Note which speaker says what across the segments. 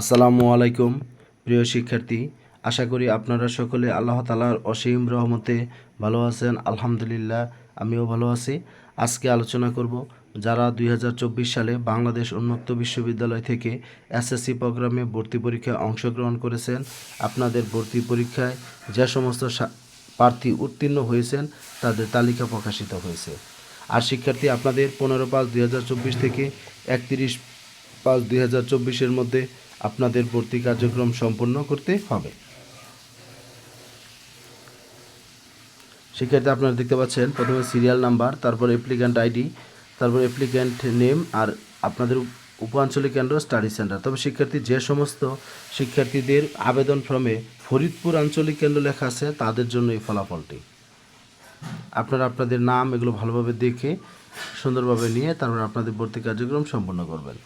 Speaker 1: আসসালামু আলাইকুম, প্রিয় শিক্ষার্থী। আশা করি আপনারা সকলে আল্লাহ তালার অসীম রহমতে ভালো আছেন। আলহামদুলিল্লাহ, আমিও ভালো আছি। আজকে আলোচনা করব যারা দুই হাজার চব্বিশ সালে বাংলাদেশ উন্মুক্ত বিশ্ববিদ্যালয় থেকে এসএসসি প্রোগ্রামে ভর্তি পরীক্ষায় অংশগ্রহণ করেছেন। আপনাদের ভর্তি পরীক্ষায় যে সমস্ত প্রার্থী উত্তীর্ণ হয়েছেন, তাদের তালিকা প্রকাশিত হয়েছে। আর শিক্ষার্থী, আপনাদের পনেরো পাঁচ দুই থেকে একত্রিশ পাঁচ দুই মধ্যে আপনাদের ভর্তি কার্যক্রম সম্পন্ন করতে হবে। শিক্ষার্থী আপনারা দেখতে পাচ্ছেন, প্রথমে সিরিয়াল নাম্বার তারপর অ্যাপ্লিক্যান্ট আইডি তারপর অ্যাপ্লিক্যান্ট নেম আর আপনাদের উপ- উপ-আঞ্চলিক কেন্দ্র স্টাডি সেন্টার তবে শিক্ষার্থী যে সমস্ত শিক্ষার্থীদের আবেদন ফর্মে ফরিদপুর আঞ্চলিক কেন্দ্র লেখা আছে, তাদের জন্য এই ফলাফলটি। আপনারা আপনাদের নাম এগুলো ভালোভাবে দেখে, সুন্দরভাবে নিয়ে তারপর আপনাদের ভর্তি কার্যক্রম সম্পন্ন করবেন।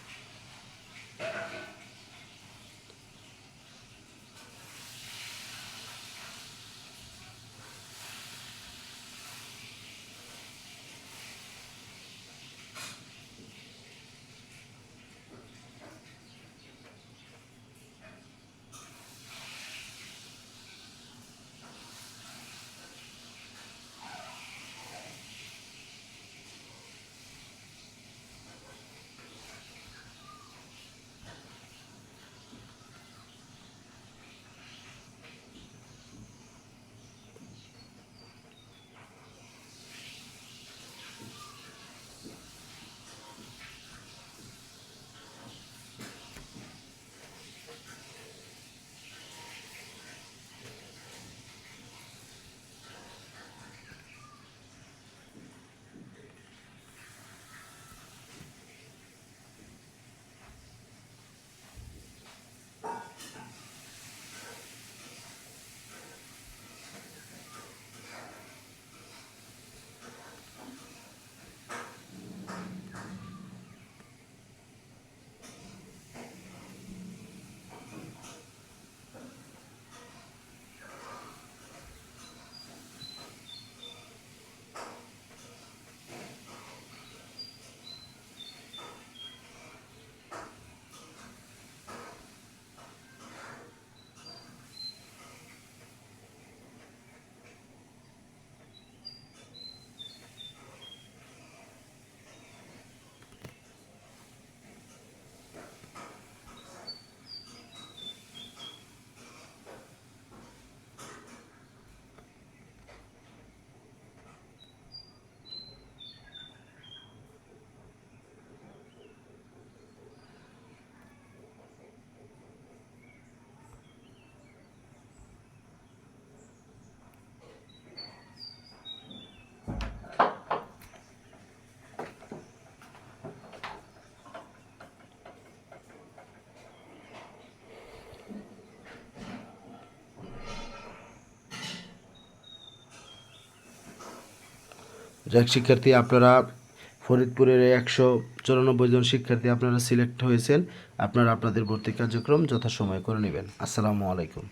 Speaker 1: শিক্ষার্থী, আপনারা ফরিদপুরের একশো চুরানব্বই জন শিক্ষার্থী আপনারা সিলেক্ট হয়েছেন। আপনারা আপনাদের ভর্তি কার্যক্রম যথাসময়ে করে নেবেন। আসসালামু আলাইকুম।